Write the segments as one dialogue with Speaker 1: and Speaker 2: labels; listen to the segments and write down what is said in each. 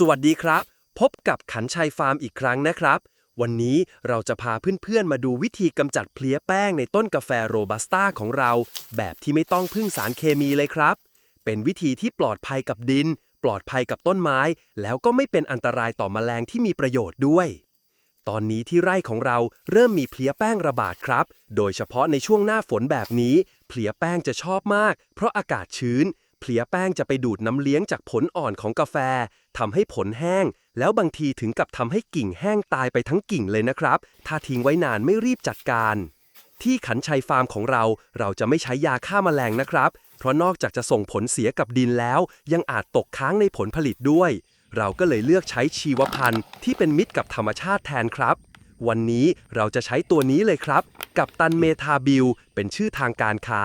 Speaker 1: สวัสดีครับ พบกับขันชัยฟาร์มอีกครั้งนะครับ วันนี้เราจะพาเพื่อนๆมาดูวิธีกำจัดเพลี้ยแป้งในต้นกาแฟโรบัสต้าของเรา แบบที่ไม่ต้องพึ่งสารเคมีเลยครับ เป็นวิธีที่ปลอดภัยกับดิน ปลอดภัยกับต้นไม้ แล้วก็ไม่เป็นอันตรายต่อแมลงที่มีประโยชน์ด้วย ตอนนี้ที่ไร่ของเราเริ่มมีเพลี้ยแป้งระบาดครับ โดยเฉพาะในช่วงหน้าฝนแบบนี้ เพลี้ยแป้งจะชอบมาก เพราะอากาศชื้น เพลี้ยแป้งจะไปดูดน้ำเลี้ยงจากผลอ่อนของกาแฟทำให้ผลแห้ง แล้วบางทีถึงกับทำให้กิ่งแห้งตายไปทั้งกิ่งเลยนะครับ ถ้าทิ้งไว้นานไม่รีบจัดการ ที่ขันชัยฟาร์มของเรา เราจะไม่ใช้ยาฆ่าแมลงนะครับ เพราะนอกจากจะส่งผลเสียกับดินแล้ว ยังอาจตกค้างในผลผลิตด้วย เราก็เลยเลือกใช้ชีวพันธุ์ที่เป็นมิตรกับธรรมชาติแทนครับ วันนี้เราจะใช้ตัวนี้เลยครับ กับตันเมทาบิล เป็นชื่อทางการค้า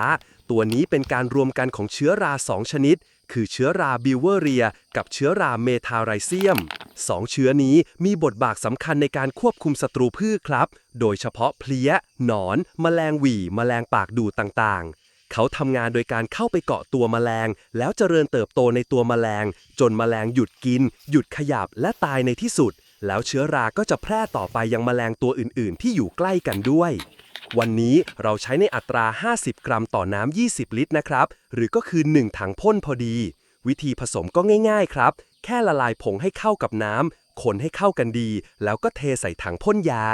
Speaker 1: ตัวนี้เป็นการรวมกันของเชื้อรา 2 ชนิด คือเชื้อราบิวเวอเรีย กับเชื้อราเมทาไรเซียมสองเชื้อนี้มีบทบาทสำคัญในการควบคุมศัตรูพืชครับ โดยเฉพาะเพลี้ย หนอน แมลงหวี่ แมลงปากดูดต่างๆเขาทำงานโดยการเข้าไปเกาะตัวแมลง แล้วเจริญเติบโตในตัวแมลง จนแมลงหยุดกิน หยุดขยับและตายในที่สุด แล้วเชื้อราก็จะแพร่ต่อไปยังแมลงตัวอื่น ๆ ที่อยู่ใกล้กันด้วย วันนี้เราใช้ในอัตรา 50 กรัมต่อน้ำ 20 ลิตรนะครับ หรือก็คือ 1 ถังพ่นพอดี วิธีผสมก็ง่ายๆครับ แค่ละลายผงให้เข้ากับน้ำคนให้เข้ากันดี แล้วก็เทใส่ถังพ่นยา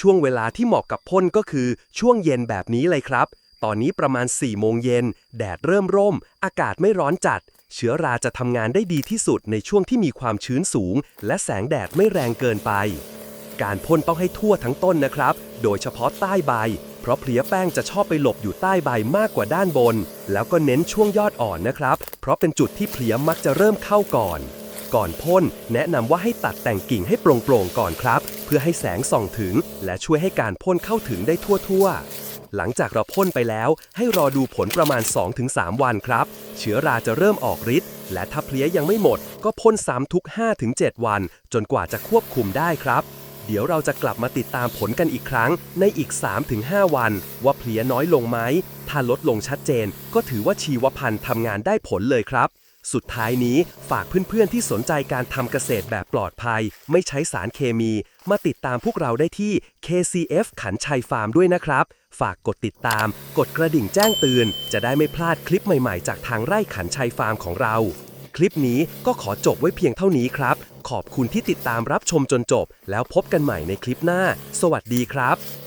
Speaker 1: ช่วงเวลาที่เหมาะกับพ่นก็คือช่วงเย็นแบบนี้เลยครับ ตอนนี้ประมาณ4โมงเย็นแดดเริ่มร่ม อากาศไม่ร้อนจัด เชื้อราจะทำงานได้ดีที่สุดในช่วงที่มีความชื้นสูง และแสงแดดไม่แรงเกินไป การพ่นต้องให้ทั่วทั้งต้นนะครับ โดยเฉพาะใต้ใบ เพราะเพลี้ยแป้งจะชอบไปหลบอยู่ใต้ใบมากกว่าด้านบน แล้วก็เน้นช่วงยอดอ่อนนะครับ เพราะเป็นจุดที่เพลี้ยมักจะเริ่มเข้าก่อน ก่อนพ่นแนะนำว่าให้ตัดแต่งกิ่งให้โปร่งๆก่อนครับ เพื่อให้แสงส่องถึง และช่วยให้การพ่นเข้าถึงได้ทั่วๆ หลังจากเราพ่นไปแล้วให้รอดูผลประมาณ 2-3 วันครับ เชื้อราจะเริ่มออกฤทธิ์และถ้าเพลี้ยยังไม่หมด ก็พ่นซ้ำทุก 5-7 วัน จนกว่าจะควบคุมได้ครับ เดี๋ยวเราจะกลับมาติดตามผลกันอีกครั้งในอีก 3-5 วัน ว่าเพลี้ยน้อยลงไหมถ้าลดลงชัดเจน ก็ถือว่าชีวพันธุ์ทำงานได้ผลเลยครับ สุดท้ายนี้ฝากเพื่อนๆที่สนใจการทำเกษตรแบบปลอดภัย ไม่ใช้สารเคมี มาติดตามพวกเราได้ที่ KCF ขันชัยฟาร์มด้วยนะครับ ฝากกดติดตาม กดกระดิ่งแจ้งเตือน จะได้ไม่พลาดคลิปใหม่ๆ จากทางไร่ขันชัยฟาร์มของเรา คลิปนี้ก็ขอจบไว้เพียงเท่านี้ครับ ขอบคุณที่ติดตามรับชมจนจบ แล้วพบกันใหม่ในคลิปหน้า สวัสดีครับ